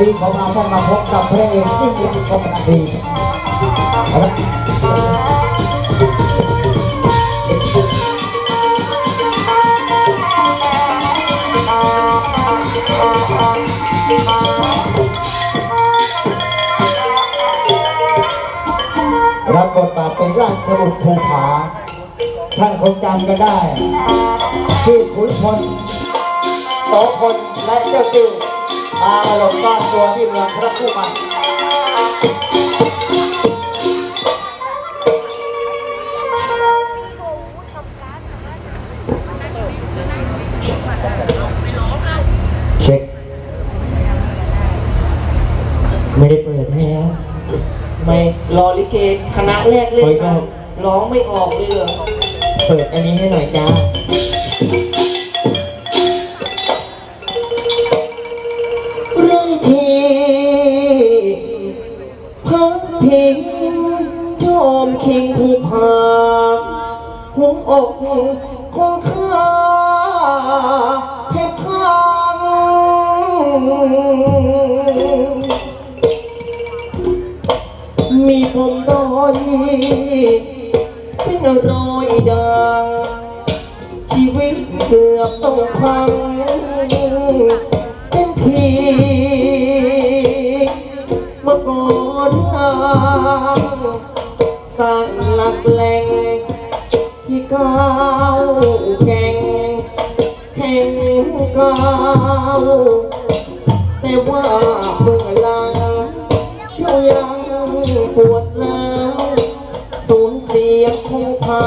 ดีของเราท่านมาพบกับพระเอกที่มีคมนาทีรับบทบาทเป็นราชบุตรภูผา ท่านคงจำกันได้ที่ขุนพลโสพลและเจ้าติว มาหลบซ่อนตัวที่เมืองพระผู้มันเช็ค ไม่ได้เปิดแล้วไม่รอลิเกคณะแรกเล่นเฮ้ยก็กันร้องไม่ออกเลยเหรอ เปิดอันนี้ให้หน่อยจ้า พักพิงจอมคิงผู้พาหัวอกของข้าแทบพังมีผมด้อยเป็นรอยด่างชีวิตเกือบต้องพังเป็นผี สร้างหลักแหล่งที่ก้าวแก่งแห่งก้าวแต่ว่าเบื้องหลังเรายังปวดร้าวสูญเสียคงเผา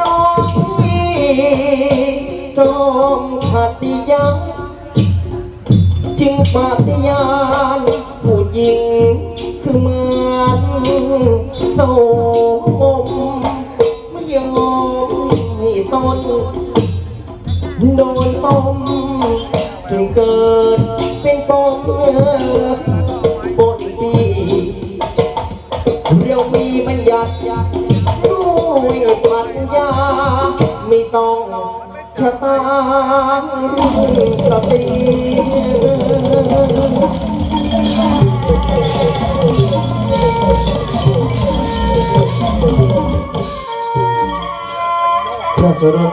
น้องพี่จอมขัดติยันจึงปฏิญาณผู้หญิง มือนโสมไม่ยอมให้ตนโดนต้มจนเกิดเป็นปมบนปีเรามีบัญญัติด้วยปัญญาไม่ต้องชะตาสติ ระสรส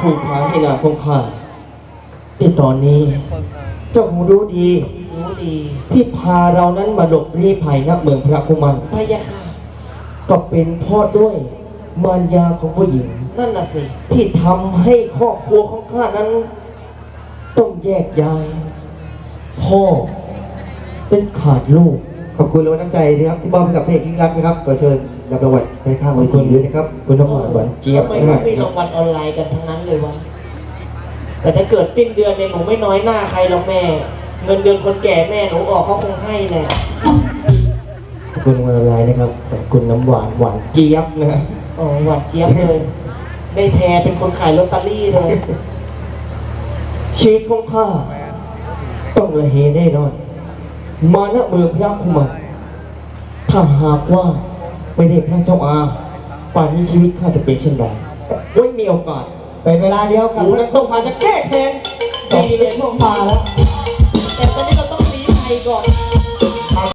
ผู้พาให้นาคงคาในตอนนี้ เจ้าคงรู้ดี รู้ดี ที่พาเรานั้นมาหลบลี้ภัยณเมืองพระคุมันพะยะค่ะ ก็เป็นเพ่อด้วยมารยาของผู้หญิง นั่นน่ะสิ ที่ทำให้ครอบครัวของข้านั้น ต้องแยกย้าย พ่อ เป็นขาดลูก ขอบคุณรางวัลน้ำใจนะครับที่มอบให้กับพระเอกยิ่งรักนะครับขอเชิญ รับรางวัลไปข้างเวทีด้วยนะครับคุณน้ำหวานหวานเจี๊ยบทำไมนะคเขารับมีรางวัลออนไลน์กันทั้งนั้นเลยวะ แต่ถ้าเกิดสิ้นเดือนเนี่ยหนูไม่น้อยหน้าใครหรอกแม่ เงินเดือนคนแก่แม่หนูออกเขาคงให้แหละ ขอบคุณรางวัลออนไลน์นะครับขอบคุณน้ำหวานหวานเจี๊ยบนะฮะอ๋อหวานเจี๊ยบเลยได้แพรเป็นคนขายลอตเตอรี่เลย ชีวิตของข้าต้องระเหแน่นอน มาณเมืองพระคุมันถ้าหากว่า ไม่ได้พระเจ้าอาป่านนี้ชีวิตข้าจะเป็นเช่นไรไว้มีโอกาสเป็นเวลาเดียวกันนั้นต้องมาจะแก้แค้นดีเลยพวกมาแล้ว แต่ตอนนี้เราต้องหนีภัยก่อน